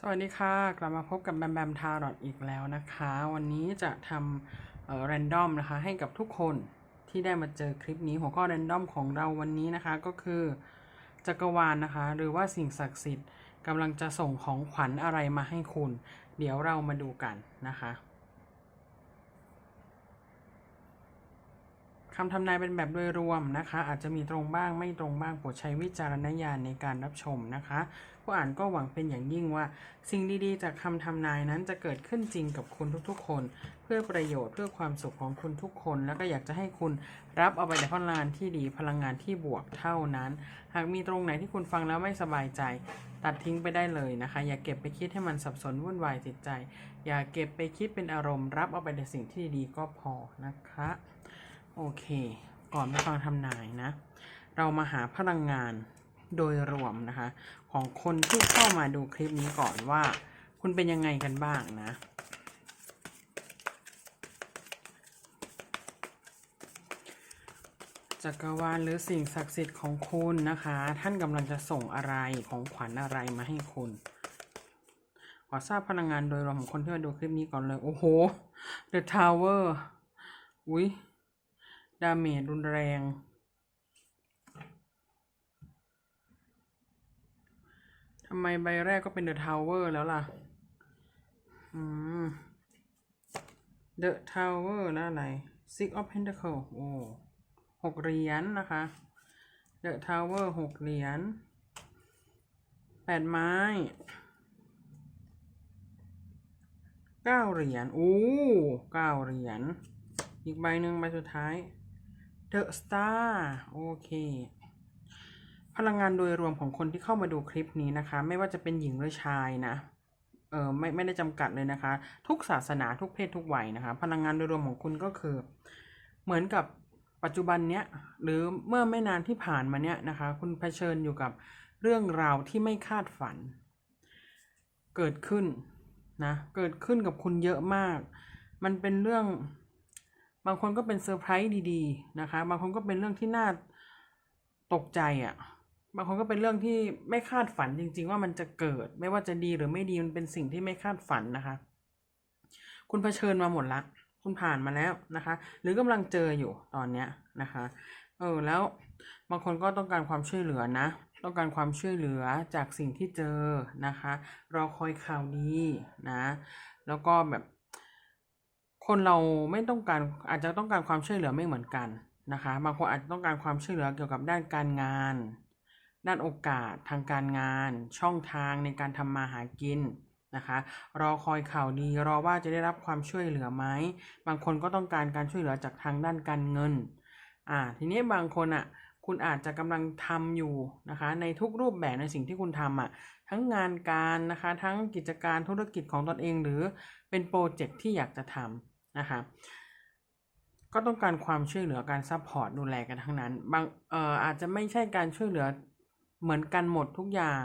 สวัสดีค่ะ กลับมาพบกับแบมแบมทารอตอีกแล้วนะคะ วันนี้จะทำเอ่อแรนดอมนะคะ ให้กับทุกคนที่ได้มาเจอคลิปนี้หัวข้อแรนดอมของเราวันนี้นะคะ ก็คือจักรวาลนะคะ หรือว่าสิ่งศักดิ์สิทธิ์กำลังจะส่งของขวัญอะไรมาให้คุณ เดี๋ยวเรามาดูกันนะคะ คำทำนายเป็นแบบโดยรวมนะคะ อาจจะมีตรงบ้างไม่ตรงบ้างโปรดใช้วิจารณญาณในการรับชมนะคะผู้อ่านก็หวังเป็นอย่างยิ่งว่า สิ่งดีๆ จากคำทำนายนั้นจะเกิดขึ้นจริงกับคุณทุกๆ คน เพื่อประโยชน์เพื่อความสุขของคุณทุกคน แล้วก็อยากจะให้คุณรับเอาไปแต่พลังงานที่ดีพลังงานที่บวกเท่านั้น หากมีตรงไหนที่คุณฟังแล้วไม่สบายใจ ตัดทิ้งไปได้เลยนะคะ อย่าเก็บไปคิดให้มันสับสนวุ่นวายจิตใจ อย่าเก็บไปคิดเป็นอารมณ์รับเอาไปแต่สิ่งที่ดีก็พอนะคะ โอเค ก่อนไปฟังทำนายนะ เรามาหาพลังงานโดยรวมนะคะ ของคนที่เข้ามาดูคลิปนี้ก่อนว่า คุณเป็นยังไงกันบ้างนะ จักรวาลหรือสิ่งศักดิ์สิทธิ์ของคุณนะคะ ท่านกำลังจะส่งอะไรของขวัญอะไรมาให้คุณขอทราบพลังงานโดยรวมของคนที่มาดูคลิปนี้ก่อนเลย โอ้โห The Tower อุ้ย ดาเมจรุนแรง ทำไมใบแรกก็เป็น The Tower แล้วล่ะ อืม The Tower แล้วอะไร Six of Pentacles โอ้หกเหรียญนะคะ The Tower หกเหรียญแปดไม้เก้าเหรียญโอ้เก้าเหรียญ อีกใบหนึ่งใบสุดท้าย The Star โอเค พลังงานโดยรวมของคนที่เข้ามาดูคลิปนี้นะคะ ไม่ว่าจะเป็นหญิงหรือชายนะเออไม่ไม่ได้จำกัดเลยนะคะ ทุกศาสนาทุกเพศทุกวัยนะคะ พลังงานโดยรวมของคุณก็คือ เหมือนกับปัจจุบันเนี้ยหรือเมื่อไม่นานที่ผ่านมาเนี้ยนะคะ คุณเผชิญอยู่กับเรื่องราวที่ไม่คาดฝัน เกิดขึ้นนะเกิดขึ้นกับคุณเยอะมาก มันเป็นเรื่อง บางคนก็เป็นเซอร์ไพรส์ดีๆนะคะ บางคนก็เป็นเรื่องที่น่าตกใจอะ่ะ บางคนก็เป็นเรื่องที่ไม่คาดฝันจริง ๆ ว่ามันจะเกิด ไม่ว่าจะดีหรือไม่ดีมันเป็นสิ่งที่ไม่คาดฝันนะคะ คุณเผชิญมาหมดละคุณผ่านมาแล้วนะคะ หรือกำลังเจออยู่ตอนเนี้ยนะคะ เออแล้วบางคนก็ต้องการความช่วยเหลือนะ ต้องการความช่วยเหลือจากสิ่งที่เจอนะคะ รอคอยข่าวดีนะ แล้วก็แบบ คนเราไม่ต้องการอาจจะต้องการความช่วยเหลือไม่เหมือนกันนะคะบางคนอาจจะต้องการความช่วยเหลือเกี่ยวกับด้านการงาน ด้านโอกาสทางการงาน ช่องทางในการทำมาหากินนะคะ รอคอยข่าวดีรอว่าจะได้รับความช่วยเหลือไหมบางคนก็ต้องการการช่วยเหลือจากทางด้านการเงินอ่าทีนี้บางคนอะคุณอาจจะกำลังทำอยู่นะคะในทุกรูปแบบในสิ่งที่คุณทำอะทั้งงานการนะคะทั้งกิจการธุรกิจของตนเองหรือเป็นโปรเจกต์ที่อยากจะทำ นะคะก็ต้องการความช่วยเหลือการซัพพอร์ตดูแลกันทั้งนั้น บางเอ่ออาจจะไม่ใช่การช่วยเหลือเหมือนกันหมดทุกอย่าง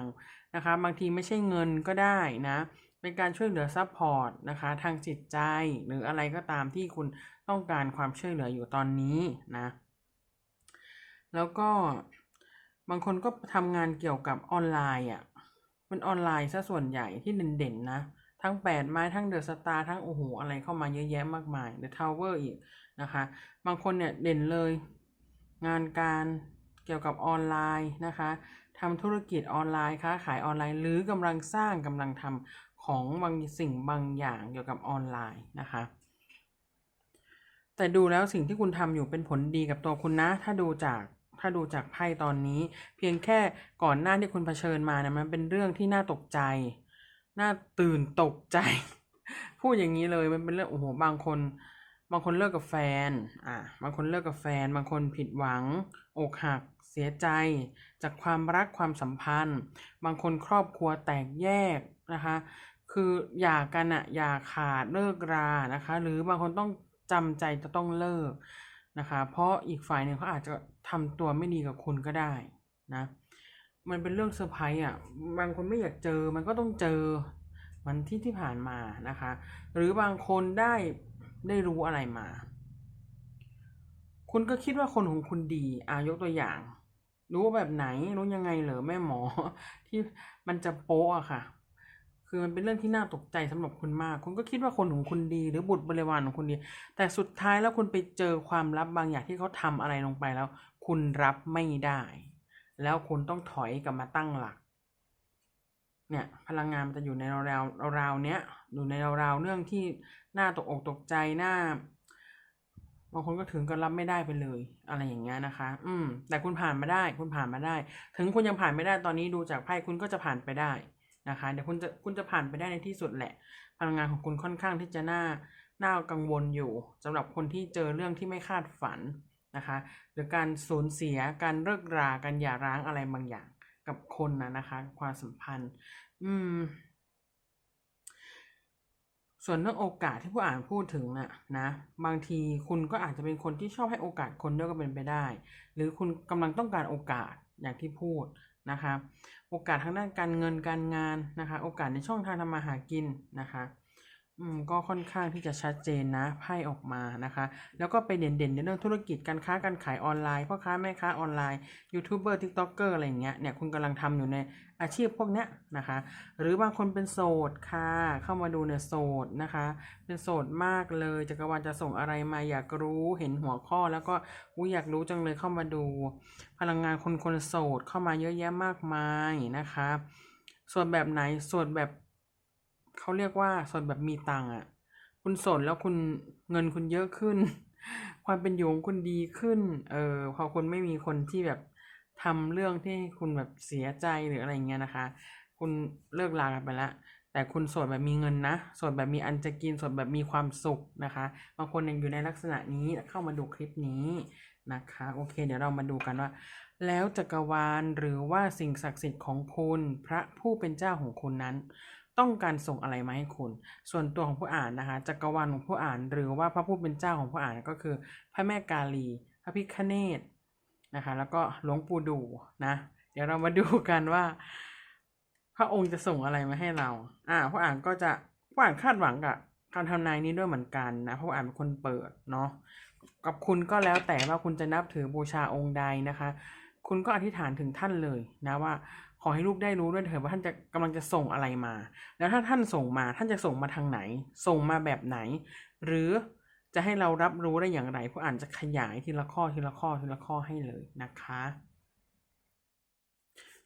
นะคะบางทีไม่ใช่เงินก็ได้นะเป็นการช่วยเหลือซัพพอร์ตนะคะทางจิตใจหรืออะไรก็ตามที่คุณต้องการความช่วยเหลืออยู่ตอนนี้นะแล้วก็บางคนก็ทำงานเกี่ยวกับออนไลน์อะเป็นออนไลน์ซะส่วนใหญ่ที่เด่นๆนะ ทั้งแปดไม้ทั้งเดอะสตาร์ทั้งโอ้โหอะไรเข้ามาเยอะแยะมากมายเดอะทาวเวอร์อีกนะคะ บางคนเนี่ยเด่นเลย งานการเกี่ยวกับออนไลน์นะคะทำธุรกิจออนไลน์ค้าขายออนไลน์ หรือกำลังสร้างกำลังทำของบางสิ่งบางอย่างเกี่ยวกับออนไลน์นะคะ แต่ดูแล้วสิ่งที่คุณทำอยู่เป็นผลดีกับตัวคุณนะ ถ้าดูจากถ้าดูจากไพ่ตอนนี้ เพียงแค่ก่อนหน้าที่คุณเผชิญมานะมันเป็นเรื่องที่น่าตกใจ น่าตื่นตกใจ พูดอย่างนี้เลยมันเป็นเรื่องโอ้โหบางคน บางคนเลิกกับแฟน อะบางคนเลิกกับแฟน บางคนผิดหวัง อกหัก เสียใจ จากความรักความสัมพันธ์ บางคนครอบครัวแตกแยกนะคะ คือหย่ากันอะหย่าขาดเลิกรานะคะ หรือบางคนต้องจำใจจะต้องเลิกนะคะ เพราะอีกฝ่ายหนึ่งเขาอาจจะทำตัวไม่ดีกับคุณก็ได้นะ มันเป็นเรื่องเซอร์ไพรส์อะบางคนไม่อยากเจอมันก็ต้องเจอมันที่ที่ผ่านมานะคะ หรือบางคนได้ได้รู้อะไรมา คุณก็คิดว่าคนของคุณดีอายกตัวอย่าง รู้แบบไหนรู้ยังไงเหรอแม่หมอ ที่มันจะโป๊ะค่ะ คือคือมันเป็นเรื่องที่น่าตกใจสำหรับคุณมาก คุณก็คิดว่าคนของคุณดี หรือบุตรบริวารของคุณดี แต่สุดท้ายแล้วคุณไปเจอความลับบางอย่างที่เขาทำอะไรลงไปแล้ว คุณรับไม่ได้ แล้วคุณต้องถอยกลับมาตั้งหลัก เนี่ยพลังงานมันจะอยู่ในราวๆราวๆเนี้ยอยู่ในราวๆเรื่องที่หน่าตกอกตกใจหน่าบางคนก็ถึงกับรับไม่ได้ไปเลย อะไรอย่างเงี้ยนะคะ อืม แต่คุณผ่านมาได้ คุณผ่านมาได้ ถึงคุณยังผ่านไม่ได้ตอนนี้ดูจากไพ่คุณก็จะผ่านไปได้นะคะ เดี๋ยวคุณจะคุณจะผ่านไปได้ในที่สุดแหละ พลังงานของคุณค่อนข้างที่จะน่าน่ากังวลอยู่สำหรับคนที่เจอเรื่องที่ไม่คาดฝัน นะคะหรือการสูญเสียการเลิกราการหย่าร้างอะไรบางอย่างกับคนนะนะคะความสัมพันธ์ อืม ส่วนเรื่องโอกาสที่ผู้อ่านพูดถึงน่ะนะบางทีคุณก็อาจจะเป็นคนที่ชอบให้โอกาสคนด้วยก็เป็นไปได้ หรือคุณกำลังต้องการโอกาสอย่างที่พูดนะคะ โอกาสทางด้านการเงินการงานนะคะ โอกาสในช่องทางทำมาหากินนะคะ ก็ค่อนข้างที่จะชัดเจนนะไพ่ออกมานะคะ แล้วก็ไปเด่นๆในเรื่องธุรกิจการค้าการขายออนไลน์พ่อค้าแม่ค้าออนไลน์ยูทูบเบอร์ทิกต็อกเกอร์อะไรอย่างเงี้ยเนี่ยคุณกำลังทำอยู่ในอาชีพพวกเนี้ยนะคะ หรือบางคนเป็นโสดค่ะเข้ามาดูเนี่ยโสดนะคะ เป็นโสดมากเลยจักรวาลจะส่งอะไรมาอยากรู้เห็นหัวข้อ แล้วก็อุ้ยอยากรู้จังเลยเข้ามาดู พลังงานคนคนโสดเข้ามาเยอะแยะมากมายนะคะส่วนแบบไหนส่วนแบบ เขาเรียกว่าส่วนแบบมีตังค์อะ คุณสดแล้วคุณเงินคุณเยอะขึ้น ความเป็นอยู่ของคุณดีขึ้น เออพอคุณไม่มีคนที่แบบทำเรื่องที่คุณแบบเสียใจหรืออะไรเงี้ยนะคะ คุณเลิกลากันไปแล้วแต่คุณโสดแบบมีเงินนะโสดแบบมีอันจะกินโสดแบบมีความสุขนะคะบางคนยังอยู่ในลักษณะนี้เข้ามาดูคลิปนี้นะคะ โอเค เดี๋ยวเรามาดูกันว่า แล้วจักรวาลหรือว่าสิ่งศักดิ์สิทธิ์ของคุณ พระผู้เป็นเจ้าของคุณนั้น ต้องการส่งอะไรมาให้คุณ ส่วนตัวของผู้อ่านนะคะจักรวาลของผู้อ่าน หรือว่าพระผู้เป็นเจ้าของผู้อ่านก็คือ พระแม่กาลี พระพิฆเนศนะคะ แล้วก็หลวงปู่ดูนะ เดี๋ยวเรามาดูกันว่า พระองค์จะส่งอะไรมาให้เรา อ่าผู้อ่านก็จะผู้อ่านคาดหวังกับการทำนายนี้ด้วยเหมือนกันนะเพราะอ่านเป็นคนเปิดเนาะกับคุณก็แล้วแต่ว่าคุณจะนับถือบูชาองค์ใดนะคะ คุณก็อธิษฐานถึงท่านเลยนะว่า ขอให้ลูกได้รู้ด้วยเถิดว่าท่านจะกำลังจะส่งอะไรมา แล้วถ้าท่านส่งมาท่านจะส่งมาทางไหน ส่งมาแบบไหน หรือจะให้เรารับรู้ได้อย่างไรผู้อ่านจะขยายทีละข้อทีละข้อทีละข้อให้เลยนะคะ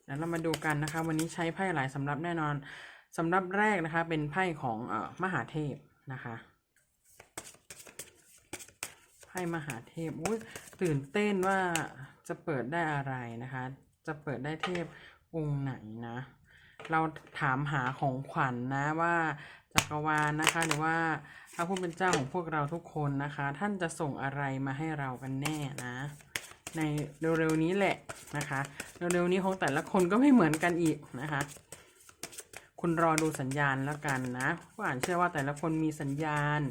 แล้วเรามาดูกันนะคะ วันนี้ใช้ไพ่หลายสำรับแน่นอนสำรับแรกนะคะ เป็นไพ่ของอมหาเทพนะคะไพ่มหาเทพอุ้ยตื่นเต้นว่าจะเปิดได้อะไรนะคะ จะเปิดได้เทพ องค์ไหนนะ เราถามหาของขวัญนนะว่าจักรวาลนะคะ หรือว่าพระผู้เป็นเจ้าของพวกเราทุกคนนะคะ ท่านจะส่งอะไรมาให้เรากันแน่นะ ในเร็วๆนี้แหละนะคะเร็วๆนี้ของแต่ละคนก็ไม่เหมือนกันอีกนะคะ คุณรอดูสัญญาณแล้วกันนะผู้อ่านเชื่อว่าแต่ละคนมีสัญญาณ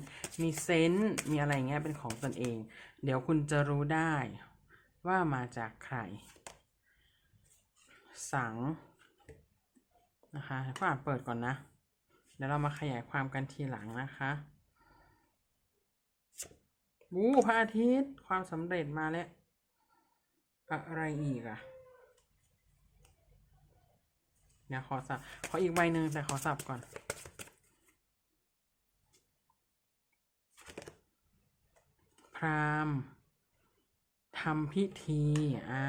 มีเซนส์มีอะไรเงี้ยเป็นของตนเอง เดี๋ยวคุณจะรู้ได้ว่ามาจากใคร สังนะคะผู้อ่านเปิดก่อนนะ เดี๋ยวเรามาขยายความกันทีหลังนะคะบูพระอาทิตย์ความสำเร็จมาแล้ว อะไรอีกอะเดี๋ยวขอสับ ขออีกใบหนึ่งแต่ขอสับก่อน พราหมณ์ ทำพิธีอ่า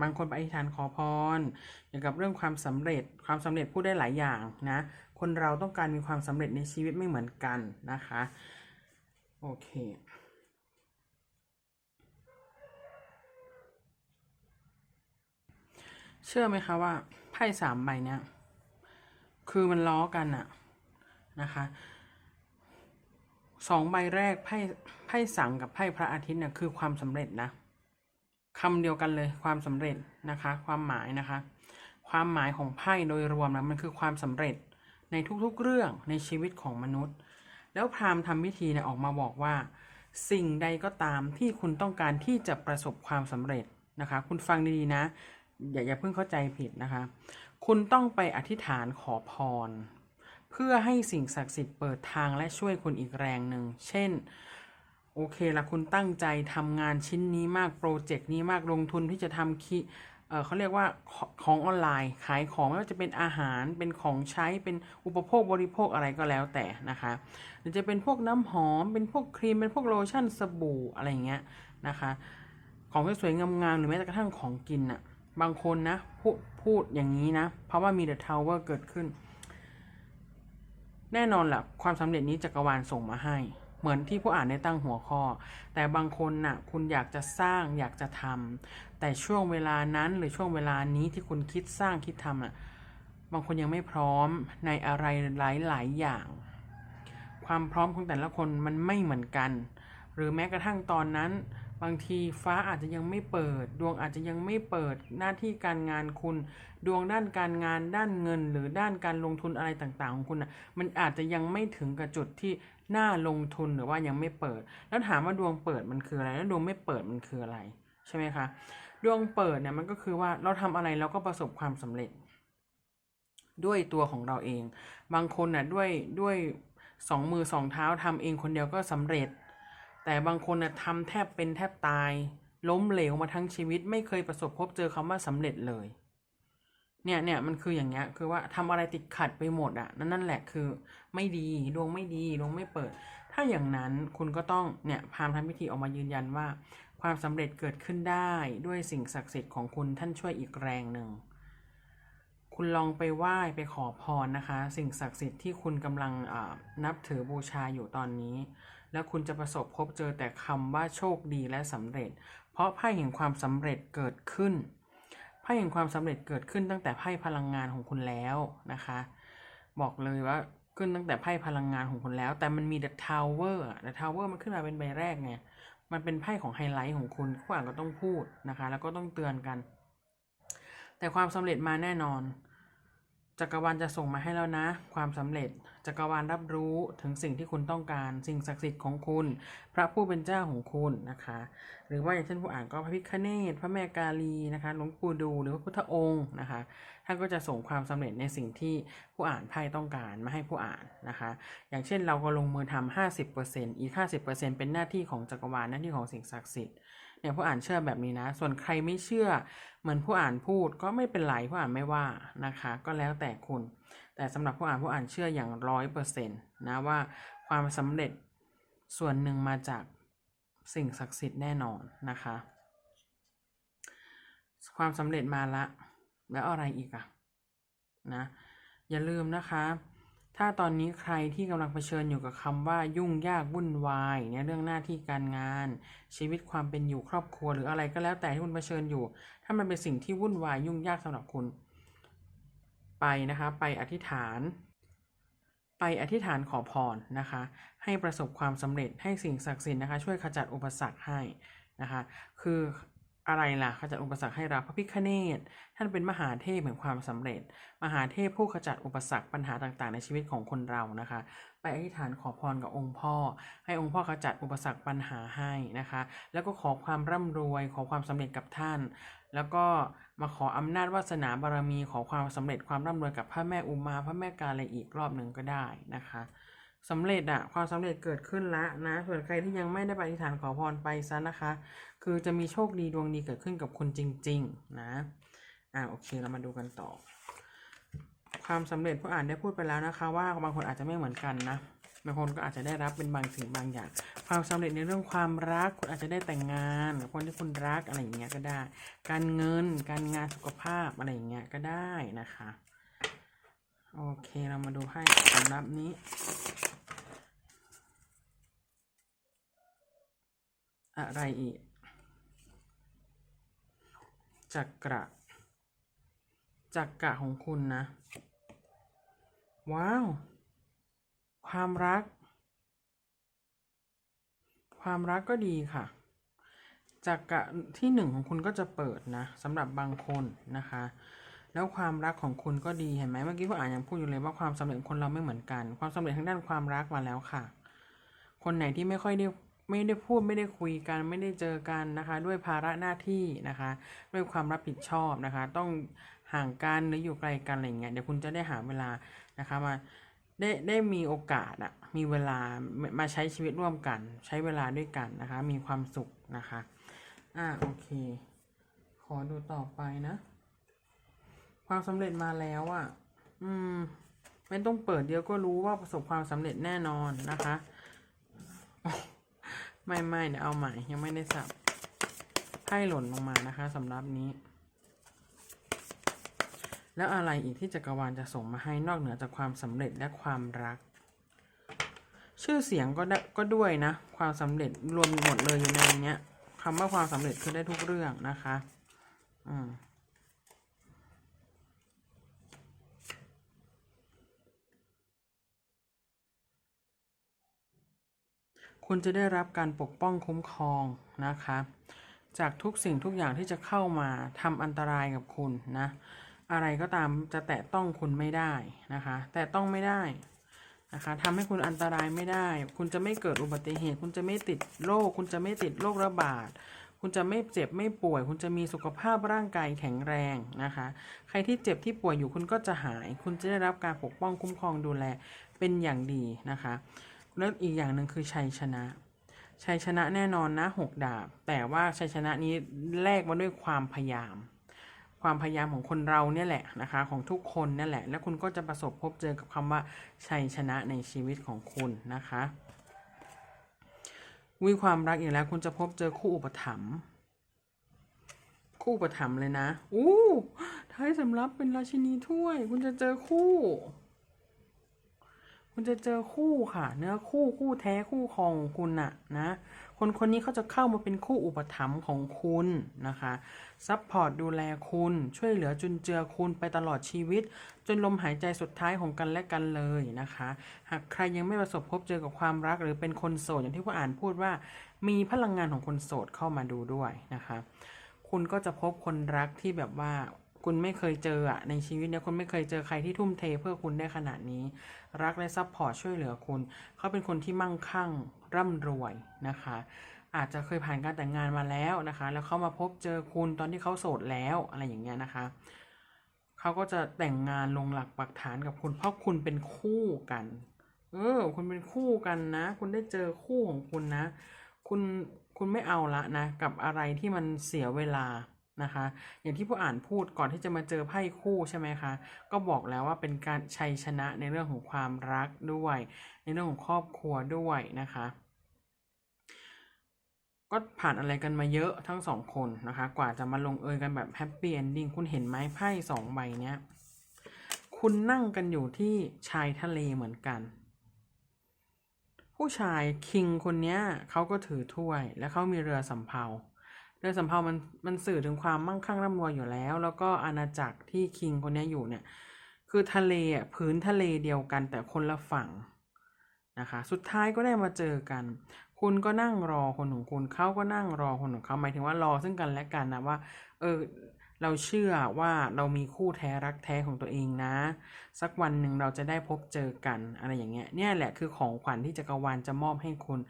บางคนไปอธิษฐานขอพรเกี่ยวกับเรื่องความสำเร็จความสำเร็จพูดได้หลายอย่างนะ คนเราต้องการมีความสำเร็จในชีวิตไม่เหมือนกันนะคะโอเคเชื่อไหมคะว่าไพ่สามใบเนี้ยคือมันล้อกันอะนะคะสองใบแรกไพ่ไพ่สังกับไพ่พระอาทิตย์เนี่ยคือความสำเร็จนะ คำเดียวกันเลยความสำเร็จนะคะ ความหมายนะคะ ความหมายของไพ่โดยรวมนะมันคือความสำเร็จในทุกๆเรื่องในชีวิตของมนุษย์ แล้วพราหมณ์ทำพิธีเนี่ยออกมาบอกว่า สิ่งใดก็ตามที่คุณต้องการที่จะประสบความสำเร็จนะคะ คุณฟังดีๆนะ อย่าอย่าเพิ่งเข้าใจผิดนะคะ คุณต้องไปอธิษฐานขอพร เพื่อให้สิ่งศักดิ์สิทธิ์เปิดทางและช่วยคุณอีกแรงหนึ่งเช่น โอเคละคุณตั้งใจทำงานชิ้นนี้มากโปรเจกต์นี้มากลงทุนที่จะทำคิเออเขาเรียกว่าของออนไลน์ ขายของไม่ว่าจะเป็นอาหารเป็นของใช้เป็นอุปโภคบริโภคอะไรก็แล้วแต่นะคะหรือจะเป็นพวกน้ำหอม เป็นพวกครีมเป็นพวกโลชั่นสบู่อะไรอย่างเงี้ยนะคะ ของสวยๆงามๆหรือแม้กระทั่งของกินอะ่ะบางคนนะพูดพูดอย่างนี้นะ เพราะว่ามีเดอะทาวเวอร์เกิดขึ้น แน่นอนแหละความสำเร็จนี้จักรวาลส่งมาให้ เหมือนที่ผู้อ่านได้ตั้งหัวข้อ แต่บางคนน่ะคุณอยากจะสร้างอยากจะทำแต่ช่วงเวลานั้นหรือช่วงเวลานี้ที่คุณคิดสร้างคิดทำอะบางคนยังไม่พร้อมในอะไรหลาย ๆ อย่าง ความพร้อมของแต่ละคนมันไม่เหมือนกัน หรือแม้กระทั่งตอนนั้น บางทีฟ้าอาจจะยังไม่เปิด ดวงอาจจะยังไม่เปิดหน้าที่การงานคุณ ดวงด้านการงานด้านเงิน หรือด้านการลงทุนอะไรต่าง ๆ ของคุณนะมันอาจจะยังไม่ถึงกับจุดที่ น่าลงทุนหรือว่ายังไม่เปิด แล้วถามว่าดวงเปิดมันคืออะไร แล้วดวงไม่เปิดมันคืออะไรใช่ไหมคะดวงเปิดเนี่ยมันก็คือว่าเราทำอะไรเราก็ประสบความสำเร็จ ด้วยตัวของเราเอง บางคนน่ะด้วยด้วยสองมือสองเท้าทำเองคนเดียวก็สำเร็จ แต่บางคนน่ะทำแทบเป็นแทบตาย ล้มเหลวมาทั้งชีวิตไม่เคยประสบพบเจอคำว่าสำเร็จเลย เนี่ยเนี่ยมันคืออย่างเงี้ยคือว่าทำอะไรติดขัดไปหมดอะนั่นนั่นแหละคือไม่ดีดวงไม่ดีดวงไม่เปิด ถ้าอย่างนั้นคุณก็ต้องเนี่ยพามทำพิธีออกมายืนยันว่า ความสำเร็จเกิดขึ้นได้ด้วยสิ่งศักดิ์สิทธิ์ของคุณท่านช่วยอีกแรงหนึ่งคุณลองไปไหว้ไปขอพรนะคะ สิ่งศักดิ์สิทธิ์ที่คุณกำลังอ่านับถือบูชาอยู่ตอนนี้ แล้วคุณจะประสบพบเจอแต่คำว่าโชคดีและสำเร็จ เพราะไพ่แห่งความสำเร็จเกิดขึ้น พ่แห่งความสำเร็จเกิดขึ้นตั้งแต่ไพ่พลังงานของคุณแล้วนะคะ บอกเลยว่าขึ้นตั้งแต่ไพ่พลังงานของคุณแล้ว แต่มันมี The Tower อะ The Tower มันขึ้นมาเป็นใบแรกไงมันเป็นไพ่ของไฮไลท์ของคุณผู้อ่านก็ต้องพูดนะคะ แล้วก็ต้องเตือนกัน แต่ความสำเร็จมาแน่นอน จักรวาลจะส่งมาให้แล้วนะ ความสำเร็จ จักรวาลรับรู้ถึงสิ่งที่คุณต้องการ สิ่งศักดิ์สิทธิ์ของคุณ พระผู้เป็นเจ้าของคุณนะคะ หรือว่าอย่างเช่นผู้อ่านก็พระพิฆเนศพระแม่กาลีนะคะหลวงปู่ดูหรือว่าพุทธองค์นะคะท่านก็จะส่งความสำเร็จในสิ่งที่ผู้อ่านไพ่ต้องการมาให้ผู้อ่านนะคะ อย่างเช่นเราก็ลงมือทำห้าสิบเปอร์เซนต์อีกห้าสิบเปอร์เซ็นต์เป็นหน้าที่ของจักรวาลหน้าที่ของสิ่งศักดิ์สิทธิ์ เนี่ยผู้อ่านเชื่อแบบนี้นะ ส่วนใครไม่เชื่อ เหมือนผู้อ่านพูดก็ไม่เป็นไรผู้อ่านไม่ว่านะคะ ก็แล้วแต่คุณ แต่สำหรับผู้อ่านผู้อ่านเชื่ออย่างร้อยเปอร์เซ็นต์นะว่าความสำเร็จส่วนหนึ่งมาจากสิ่งศักดิ์สิทธิ์แน่นอนนะคะ ความสำเร็จมาละ แล้วอะไรอีกอะนะ อย่าลืมนะคะ ถ้าตอนนี้ใครที่กำลังเผชิญอยู่กับคำว่ายุ่งยากวุ่นวายเนี่ยเรื่องหน้าที่การงาน ชีวิตความเป็นอยู่ครอบครัวหรืออะไรก็แล้วแต่ที่คุณเผชิญอยู่ ถ้ามันเป็นสิ่งที่วุ่นวายยุ่งยากสำหรับคุณ ไปนะคะ ไปอธิษฐาน ไปอธิษฐานขอพรนะคะ ให้ประสบความสำเร็จให้สิ่งศักดิ์สิทธิ์นะคะ ช่วยขจัดอุปสรรคให้นะคะ คือ อะไรล่ะขจัดอุปสรรคให้เราพระพิฆเนศท่านเป็นมหาเทพแห่งความสำเร็จ มหาเทพผู้ขจัดอุปสรรคปัญหาต่างๆ ในชีวิตของคนเรานะคะ ไปอธิษฐานขอพรกับองค์พ่อ ให้องค์พ่อขจัดอุปสรรคปัญหาให้นะคะ แล้วก็ขอความร่ำรวย ขอความสำเร็จกับท่าน แล้วก็มาขออำนาจวาสนาบารมีขอความสำเร็จความร่ำรวยกับพระแม่อุมาพระแม่กาเลยอีกรอบหนึ่งก็ได้นะคะ สำเร็จอะความสำเร็จเกิดขึ้นแล้วนะส่วนใครที่ยังไม่ได้ไปอธิษฐานขอพรไปซะนะคะ คือจะมีโชคดีดวงดีเกิดขึ้นกับคุณจริง ๆ นะอ่าโอเคเรามาดูกันต่อ ความสำเร็จผู้อ่านได้พูดไปแล้วนะคะ ว่าบางคนอาจจะไม่เหมือนกันนะบางคนก็อาจจะได้รับเป็นบางสิ่งบางอย่าง ความสำเร็จในเรื่องความรักคุณอาจจะได้แต่งงานกับคนที่คุณรักอะไรอย่างเงี้ยก็ได้ การเงินการงานสุขภาพอะไรอย่างเงี้ยก็ได้นะคะ โอเคเรามาดูให้สำหรับนี้ อะไรอีก จักระ จักระของคุณนะ ว้าว ความรัก ความรักก็ดีค่ะ จักระที่หนึ่งของคุณก็จะเปิดนะสำหรับบางคนนะคะ แล้วความรักของคุณก็ดีเห็นไหมเมื่อกี้คุณอ่านยังพูดอยู่เลยว่าความสำเร็จของคนเราไม่เหมือนกัน ความสำเร็จทางด้านความรักมาแล้วค่ะ คนไหนที่ไม่ค่อยได้ไม่ได้พูดไม่ได้คุยกันไม่ได้เจอกันนะคะ ด้วยภาระหน้าที่นะคะ ด้วยความรับผิดชอบนะคะ ต้องห่างกันหรืออยู่ไกลกันอะไรเงี้ยเดี๋ยวคุณจะได้หาเวลานะคะมาได้ได้มีโอกาสอะมีเวลามาใช้ชีวิตร่วมกัน ใช้เวลาด้วยกันนะคะ มีความสุขนะคะ อ่าโอเคคอดูต่อไปนะ ความสำเร็จมาแล้วอะ่ะ อืม ไม่ต้องเปิดเดียวก็รู้ว่าประสบความสำเร็จแน่นอนนะคะ ไม่ไม่เดี๋ยวเอาใหม่ยังไม่ได้สับไพ่หล่นลงมานะคะสำหรับนี้ แล้วอะไรอีกที่จักรวาลจะส่งมาให้นอกเหนือจากความสำเร็จและความรัก ชื่อเสียงก็ได้ก็ด้วยนะ ความสำเร็จรวมหมดเลยอยู่ในเนี้ยคำว่าความสำเร็จคือได้ทุกเรื่องนะคะ อืม คุณจะได้รับการปกป้องคุ้มครองนะคะ จากทุกสิ่งทุกอย่างที่จะเข้ามาทำอันตรายกับคุณนะ อะไรก็ตามจะแตะต้องคุณไม่ได้นะคะ แต่ต้องไม่ได้นะคะทำให้คุณอันตรายไม่ได้ คุณจะไม่เกิดอุบัติเหตุ คุณจะไม่ติดโรค คุณจะไม่ติดโรคระบาด คุณจะไม่เจ็บไม่ป่วย คุณจะมีสุขภาพร่างกายแข็งแรงนะคะ ใครที่เจ็บที่ป่วยอยู่คุณก็จะหาย คุณจะได้รับการปกป้องคุ้มครองดูแลเป็นอย่างดีนะคะ แล้วอีกอย่างหนึ่งคือชัยชนะ ชัยชนะแน่นอนนะหกดาบ แต่ว่าชัยชนะนี้แลกมาด้วยความพยายาม ความพยายามของคนเราเนี่ยแหละนะคะ ของทุกคนเนี่ยแหละ แล้วคุณก็จะประสบพบเจอกับคำว่าชัยชนะในชีวิตของคุณนะคะวิความรักอีกแล้วคุณจะพบเจอคู่อุปถัมภ์คู่อุปถัมภ์เลยนะอู้ท้ายสำรับเป็นราชินีถ้วย คุณจะเจอคู่ คุณจะเจอคู่ค่ะ เนื้อคู่คู่แท้คู่ครองของคุณน่ะนะ คนคนนี้เขาจะเข้ามาเป็นคู่อุปถัมภ์ของคุณนะคะซัพพอร์ตดูแลคุณช่วยเหลือจุนเจือคุณไปตลอดชีวิต จนลมหายใจสุดท้ายของกันและกันเลยนะคะ หากใครยังไม่ประสบพบเจอกับความรักหรือเป็นคนโสดอย่างที่ผู้อ่านพูดว่า มีพลังงานของคนโสดเข้ามาดูด้วยนะคะ คุณก็จะพบคนรักที่แบบว่า คุณไม่เคยเจออะในชีวิตเนี่ยคุณไม่เคยเจอใครที่ทุ่มเทเพื่อคุณได้ขนาดนี้ รักและซัพพอร์ตช่วยเหลือคุณ เขาเป็นคนที่มั่งคั่งร่ำรวยนะคะ อาจจะเคยผ่านการแต่งงานมาแล้วนะคะ แล้วเขามาพบเจอคุณตอนที่เขาโสดแล้วอะไรอย่างเงี้ยนะคะเขาก็จะแต่งงานลงหลักปักฐานกับคุณ เพราะคุณเป็นคู่กัน เออ คุณเป็นคู่กันนะ คุณได้เจอคู่ของคุณนะ คุณคุณไม่เอาละนะ กับอะไรที่มันเสียเวลา นะคะ อย่างที่ผู้อ่านพูดก่อนที่จะมาเจอไพ่คู่ใช่ไหมคะ ก็บอกแล้วว่าเป็นการชัยชนะในเรื่องของความรักด้วย ในเรื่องของครอบครัวด้วยนะคะ ก็ผ่านอะไรกันมาเยอะทั้งสองคนนะคะ กว่าจะมาลงเอยกันแบบแฮปปี้เอนดิ้งคุณเห็นไหมไพ่สองใบเนี้ย คุณนั่งกันอยู่ที่ชายทะเลเหมือนกันผู้ชายคิงคนนี้เขาก็ถือถ้วย และเขามีเรือสำเภา เรือสำเภามันมันสื่อถึงความมั่งคั่งร่ำรวยอยู่แล้ว แล้วก็อาณาจักรที่คิงคนนี้อยู่เนี่ย คือทะเลอะพื้นทะเลเดียวกันแต่คนละฝั่งนะคะ สุดท้ายก็ได้มาเจอกัน คุณก็นั่งรอคนของคุณเขาก็นั่งรอคนของเขาหมายถึงว่ารอซึ่งกันและกันนะว่า เออเราเชื่อว่าเรามีคู่แท้รักแท้ของตัวเองนะ สักวันหนึ่งเราจะได้พบเจอกันอะไรอย่างเงี้ยเนี่ยแหละคือของขวัญที่จักรวาลจะมอบให้คุณ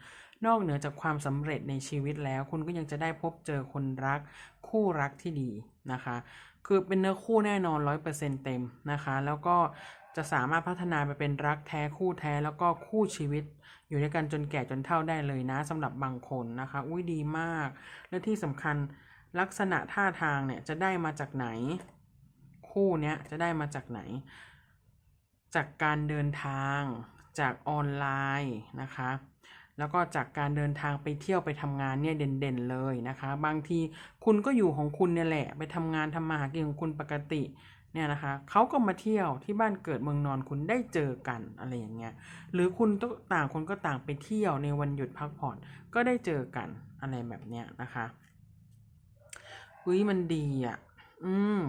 นอกเหนือจากความสำเร็จในชีวิตแล้ว คุณก็ยังจะได้พบเจอคนรัก คู่รักที่ดีนะคะ คือเป็นเนื้อคู่แน่นอนร้อยเปอร์เซ็นเต็มนะคะ แล้วก็จะสามารถพัฒนาไปเป็นรักแท้คู่แท้แล้วก็คู่ชีวิต อยู่ด้วยกันจนแก่จนเฒ่าได้เลยนะสำหรับบางคนนะคะ อุ้ยดีมาก และที่สำคัญลักษณะท่าทางเนี่ยจะได้มาจากไหน คู่เนี้ยจะได้มาจากไหน จากการเดินทางจากออนไลน์นะคะ แล้วก็จากการเดินทางไปเที่ยวไปทำงานเนี่ยเด่นๆเลยนะคะ บางทีคุณก็อยู่ของคุณเนี่ยแหละ ไปทำงานทำมาหากินของคุณปกติเนี่ยนะคะเขาก็มาเที่ยวที่บ้านเกิดเมืองนอนคุณได้เจอกันอะไรอย่างเงี้ยหรือคุณต่างคนก็ต่างไปเที่ยวในวันหยุดพักผ่อนก็ได้เจอกันอะไรแบบเนี้ยนะคะอุ้ยมันดีอะ อืม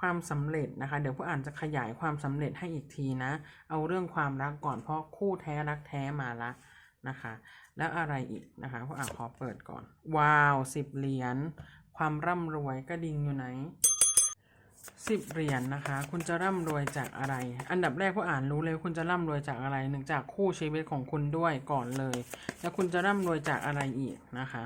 ความสำเร็จนะคะ เดี๋ยวผู้อ่านจะขยายความสำเร็จให้อีกทีนะ เอาเรื่องความรักก่อนเพราะคู่แท้รักแท้มาละ นะคะ แล้วอะไรอีกนะคะผู้อ่านขอเปิดก่อน ว้าวสิบเหรียญความร่ำรวยกระดิ่งอยู่ไหนสิบเหรียญนะคะ คุณจะร่ำรวยจากอะไร อันดับแรกผู้อ่านรู้เลย คุณจะร่ำรวยจากอะไรหนึ่งจากคู่ชีวิตของคุณด้วยก่อนเลย แล้วคุณจะร่ำรวยจากอะไรอีกนะคะ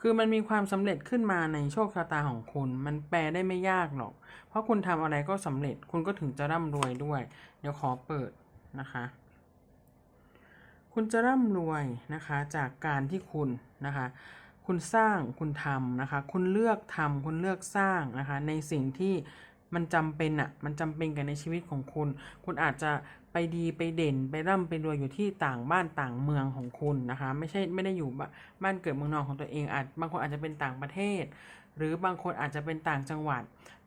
คือมันมีความสำเร็จขึ้นมาในโชคชะตาของคุณ มันแปลได้ไม่ยากหรอก เพราะคุณทำอะไรก็สำเร็จ คุณก็ถึงจะร่ำรวยด้วย เดี๋ยวขอเปิดนะคะ คุณจะร่ำรวยนะคะจากการที่คุณนะคะ คุณสร้างคุณทำนะคะ คุณเลือกทำคุณเลือกสร้างนะคะ ในสิ่งที่มันจำเป็นอะมันจำเป็นกับในชีวิตของคุณ คุณอาจจะไปดีไปเด่นไปร่ำไปรวยอยู่ที่ต่างบ้านต่างเมืองของคุณนะคะ ไม่ใช่ไม่ได้อยู่บ้านบ้านเกิดเมืองนอนของตัวเองอาจบางคนอาจจะเป็นต่างประเทศ หรือบางคนอาจจะเป็นต่างจังหวัด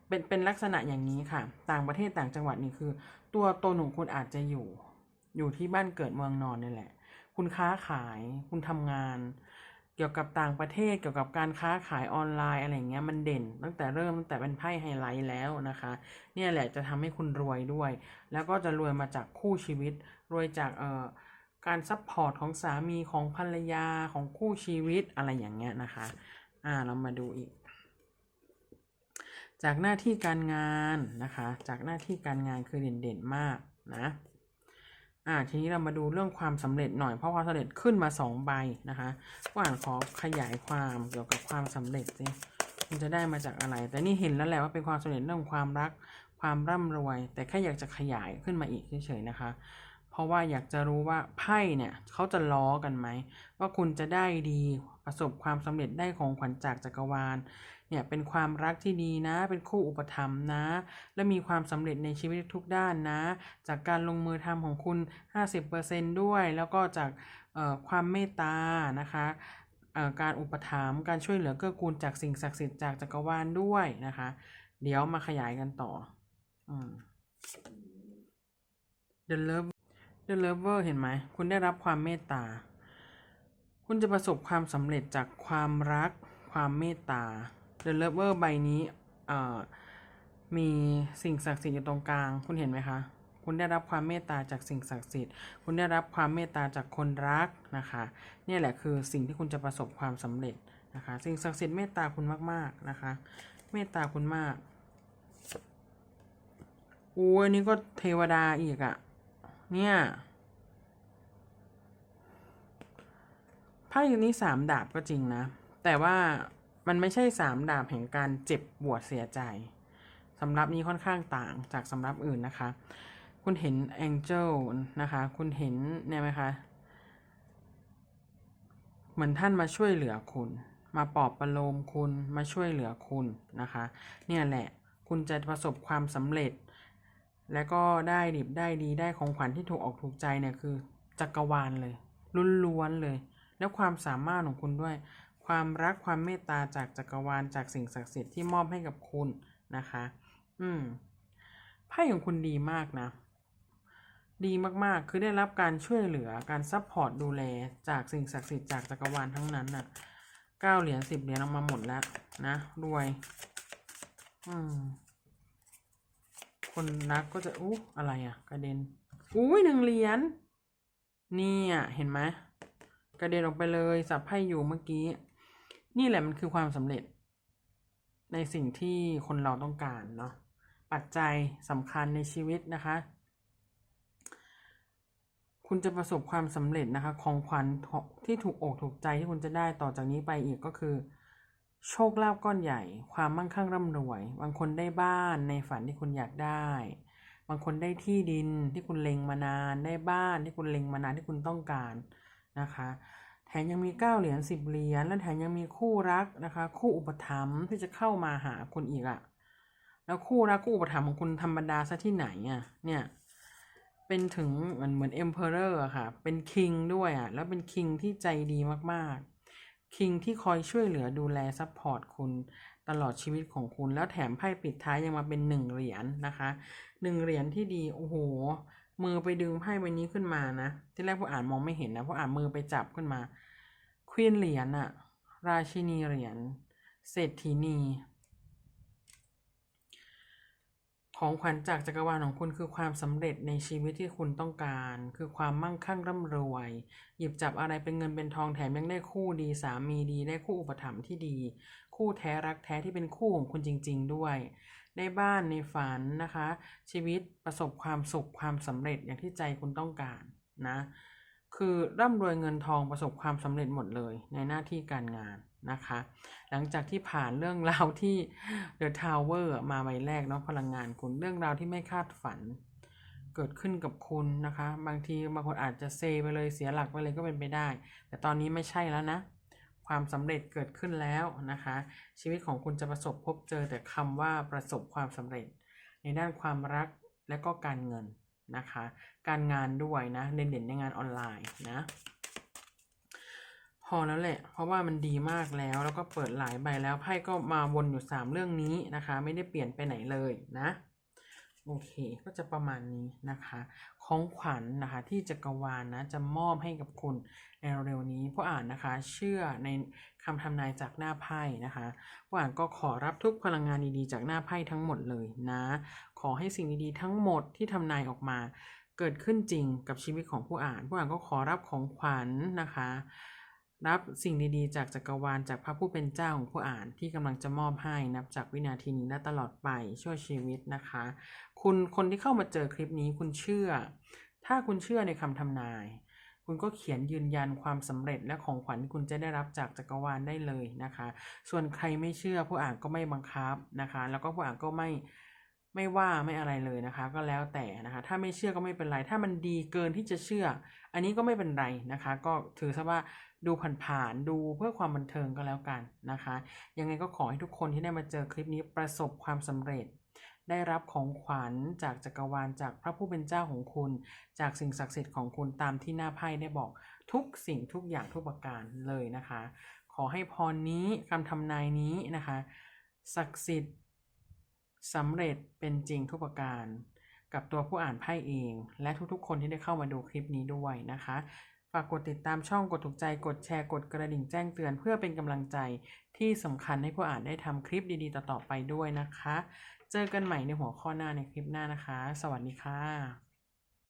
เป็นเป็นลักษณะอย่างนี้ค่ะ ต่างประเทศต่างจังหวัดนี่คือ ตัวตนของคุณอาจจะอยู่อยู่ที่บ้านเกิดเมืองนอนนี่แหละ คุณค้าขาย คุณทำงาน เกี่ยวกับต่างประเทศเกี่ยวกับการค้าขายออนไลน์อะไรเงี้ยมันเด่น ตั้งแต่เริ่มตั้งแต่เป็นไพ่ไฮไลท์แล้วนะคะ เนี่ยแหละจะทำให้คุณรวยด้วย แล้วก็จะรวยมาจากคู่ชีวิต รวยจากเอ่อการซัพพอร์ตของสามีของภรรยาของคู่ชีวิตอะไรอย่างเงี้ยนะคะ อ่าเรามาดูอีก จากหน้าที่การงานนะคะ จากหน้าที่การงานคือเด่นๆมากนะ อ่าทีนี้เรามาดูเรื่องความสำเร็จหน่อยเพราะความสำเร็จขึ้นมาสองใบนะคะก็อ่านขอขยายความเกี่ยวกับความสำเร็จสิมันจะได้มาจากอะไร แต่นี่เห็นแล้วแหละว่าเป็นความสำเร็จเรื่องความรัก ความร่ำรวย แต่แค่อยากจะขยายขึ้นมาอีกเฉยๆนะคะ เพราะว่าอยากจะรู้ว่าไพ่เนี่ยเขาจะล้อกันไหมว่าคุณจะได้ดีประสบความสำเร็จได้ของขวัญจากจักรวาล เนี่ยเป็นความรักที่ดีนะ เป็นคู่อุปถัมภ์นะ และมีความสำเร็จในชีวิตทุกด้านนะ จากการลงมือทำของคุณ 50%ด้วย แล้วก็จากความเมตตานะคะการอุปถัมภ์การช่วยเหลือเกื้อกูลจากสิ่งศักดิ์สิทธิ์จากจักรวาลด้วยนะคะ เดี๋ยวมาขยายกันต่ออ The Love The Lover เห็นไหม คุณได้รับความเมตตา คุณจะประสบความสำเร็จจากความรัก ความเมตตา The Lover ใบนี้มีสิ่งศักดิ์สิทธิ์อยู่ตรงกลาง คุณเห็นไหมคะ คุณได้รับความเมตตาจากสิ่งศักดิ์สิทธิ์ คุณได้รับความเมตตาจากคนรักนะคะนี่แหละคือสิ่งที่คุณจะประสบความสำเร็จนะคะ สิ่งศักดิ์สิทธิ์เมตตาคุณมากๆนะคะ เมตตาคุณมากอู้อันนี้ก็เทวดาอีกอะ เนี่ยไพ่นี้สามดาบก็จริงนะ แต่ว่า มันไม่ใช่สามดาบแห่งการเจ็บปวดเสียใจสำรับนี้ค่อนข้างต่างจากสำรับอื่นนะคะ คุณเห็นแองเจิลนะคะ คุณเห็นเนี่ยไหมคะเหมือนท่านมาช่วยเหลือคุณ มาปลอบประโลมคุณมาช่วยเหลือคุณนะคะ เนี่ยแหละคุณจะประสบความสำเร็จ แล้วก็ได้ดิบได้ดีได้ของขวัญที่ถูกออกถูกใจเนี่ยคือจักรวาลเลยล้วนๆเลย แล้วความสามารถของคุณด้วย ความรักความเมตตาจากจักรวาลจากสิ่งศักดิ์สิทธิ์ที่มอบให้กับคุณนะคะ อืมไพ่ของคุณดีมากนะ ดีมากๆ คือได้รับการช่วยเหลือการซัพพอร์ตดูแลจากสิ่งศักดิ์สิทธิ์จากจักรวาลทั้งนั้นน่ะเก้าเหรียญสิบเหรียญออกมาหมดแล้วนะรวย อืม คนรักก็จะอู้อะไรอะ กระเด็นอุ้ยหนึ่งเหรียญนี่อะเห็นไหมกระเด็นออกไปเลยสับไพ่อยู่เมื่อกี้ นี่แหละมันคือความสำเร็จ ในสิ่งที่คนเราต้องการเนาะปัจจัยสำคัญในชีวิตนะคะ คุณจะประสบความสำเร็จนะคะ ของขวัญที่ถูกอกถูกใจที่คุณจะได้ต่อจากนี้ไปอีกก็คือ โชคลาภก้อนใหญ่ ความมั่งคั่งร่ำรวย บางคนได้บ้านในฝันที่คุณอยากได้ บางคนได้ที่ดินที่คุณเล็งมานาน ได้บ้านที่คุณเล็งมานานที่คุณต้องการนะคะ มยังมีเก้าเหรียญสิบเหรียญและแถมยังมีคู่รักนะคะ คู่อุปถัมภ์ที่จะเข้ามาหาคุณอีกอะแล้วคู่รักคู่อุปถัมภ์ของคุณธรรมดาซะที่ไหนอะเนี่ยเป็นถึงเหมือนเหมือนเอ็มเพอเรอร์ค่ะ เป็นคิงด้วยอะแล้วเป็นคิงที่ใจดีมากๆ คิงที่คอยช่วยเหลือดูแลซัพพอร์ตคุณตลอดชีวิตของคุณ แล้วแถมไพ่ปิดท้ายยังมาเป็นหนึ่งเหรียญนะคะหนึ่งเหรียญที่ดีโอ้โหมือไปดึงไพ่ใบนี้ขึ้นมานะ ที่แรกผู้อ่านมองไม่เห็นนะผู้อ่านมือไปจับขึ้นมา ควีนเหรียญอะราชินีเหรียญเศรษฐีนี ของขวัญจากจักรวาลของคุณคือความสำเร็จในชีวิตที่คุณต้องการ คือความมั่งคั่งร่ำรวย หยิบจับอะไรเป็นเงินเป็นทองแถมยังได้คู่ดีสามีดีได้คู่อุปถัมภ์ที่ดี คู่แท้รักแท้ที่เป็นคู่ของคุณจริง ๆ ด้วยได้บ้านในฝันนะคะ ชีวิตประสบความสุขความสำเร็จอย่างที่ใจคุณต้องการนะ คือร่ำรวยเงินทองประสบความสำเร็จหมดเลยในหน้าที่การงานนะคะ หลังจากที่ผ่านเรื่องราวที่ The Tower มาใบแรกเนาะพลังงานคุณเรื่องราวที่ไม่คาดฝัน เกิดขึ้นกับคุณนะคะ บางทีบางคนอาจจะเซไปเลยเสียหลักไปเลยก็เป็นไปได้ แต่ตอนนี้ไม่ใช่แล้วนะ ความสำเร็จเกิดขึ้นแล้วนะคะ ชีวิตของคุณจะประสบพบเจอแต่คำว่าประสบความสำเร็จ ในด้านความรักและก็การเงิน นะคะ การงานด้วยนะเด่นๆในงานออนไลน์นะพอแล้วแหละ เพราะว่ามันดีมากแล้ว แล้วก็เปิดหลายใบแล้ว ไพ่ก็มาวนอยู่ 3 เรื่องนี้นะคะ ไม่ได้เปลี่ยนไปไหนเลยนะ โอเค ก็จะประมาณนี้นะคะ ของขวัญนนะคะที่จักรวาลนะจะมอบให้กับคุณในเร็วๆนี้ผู้อ่านนะคะเชื่อในคำทำนายจากหน้าไพ่นะคะผู้อ่านก็ขอรับทุกพลังงานดีๆจากหน้าไพ่ทั้งหมดเลยนะขอให้สิ่งดีๆทั้งหมดที่ทำนายออกมาเกิดขึ้นจริงกับชีวิตของผู้อ่าน ผู้อ่านก็ขอรับของขวัญนะคะ รับสิ่งดีๆ จากจักรวาลจากพระผู้เป็นเจ้าของผู้อ่านที่กำลังจะมอบให้นับจากวินาทีนี้และตลอดไปช่วยชีวิตนะคะ คุณคนที่เข้ามาเจอคลิปนี้คุณเชื่อ ถ้าคุณเชื่อในคำทำนาย คุณก็เขียนยืนยันความสำเร็จและของขวัญคุณจะได้รับจากจักรวาลได้เลยนะคะ ส่วนใครไม่เชื่อผู้อ่านก็ไม่บังคับนะคะ แล้วก็ผู้อ่านก็ไม่ไม่ว่าไม่อะไรเลยนะคะ ก็แล้วแต่นะคะ ถ้าไม่เชื่อก็ไม่เป็นไร ถ้ามันดีเกินที่จะเชื่อ อันนี้ก็ไม่เป็นไรนะคะ ก็ถือซะว่า ดูผ่านๆดูเพื่อความบันเทิงก็แล้วกันนะคะ ยังไงก็ขอให้ทุกคนที่ได้มาเจอคลิปนี้ประสบความสำเร็จ ได้รับของขวัญจากจักรวาลจากพระผู้เป็นเจ้าของคุณ จากสิ่งศักดิ์สิทธิ์ของคุณตามที่หน้าไพ่ได้บอกทุกสิ่งทุกอย่างทุกประการเลยนะคะ ขอให้พรนี้คำทำนายนี้นะคะ ศักดิ์สิทธิ์สำเร็จเป็นจริงทุกประการ กับตัวผู้อ่านไพ่เอง และทุกๆ คนที่ได้เข้ามาดูคลิปนี้ด้วยนะคะ ฝากกดติดตามช่องกดถูกใจกดแชร์กดกระดิ่งแจ้งเตือนเพื่อเป็นกำลังใจที่สำคัญให้ผู้อ่านได้ทำคลิปดีๆ ต่อๆไปด้วยนะคะ เจอกันใหม่ในหัวข้อหน้าในคลิปหน้านะคะ สวัสดีค่ะ